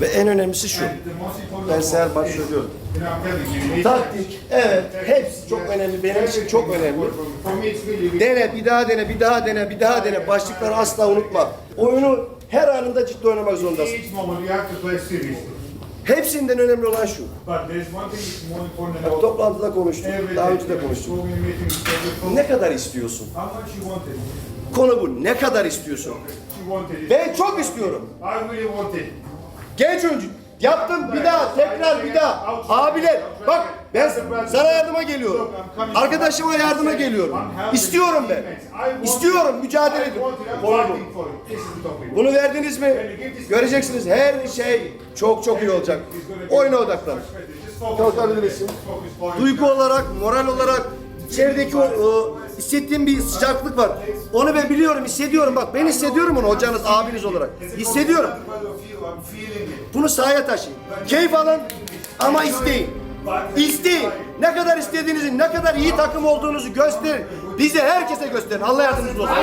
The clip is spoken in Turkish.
Ve en önemlisi şu. Ben size her one maç is, söylüyorum. you know, I'm telling you, Taktik, evet, hepsi çok önemli. Benim için çok önemli. Dene, bir daha dene, bir daha dene, bir daha dene. Başlıkları asla unutma. Oyunu her anında ciddi oynamak zorundasın. Hepsinden önemli olan şu. Bak, toplantıda konuştuk, daha önce de konuştuk. Ne kadar istiyorsun? Konu bu. Ne kadar istiyorsun? Ben çok istiyorum. Genç oyuncu. Yaptım bir daha, tekrar bir daha. Abiler bak ben sana yardıma geliyorum. Arkadaşıma yardıma geliyorum. İstiyorum ben. İstiyorum, mücadele ediyorum. Bunu verdiniz mi? Göreceksiniz her şey çok çok iyi olacak. Oyuna odaklan. Kalkabilirsin. Duygu olarak, moral olarak içerideki o, o hissettiğim bir sıcaklık var. Onu ben biliyorum, hissediyorum. Bak ben hissediyorum onu hocanız, abiniz olarak. Hissediyorum. Bunu sahaya taşıyın. Keyif alın ama isteyin. İsteyin. Ne kadar istediğinizi, ne kadar iyi takım olduğunuzu gösterin. Bize, herkese gösterin. Allah yardımcınız olsun.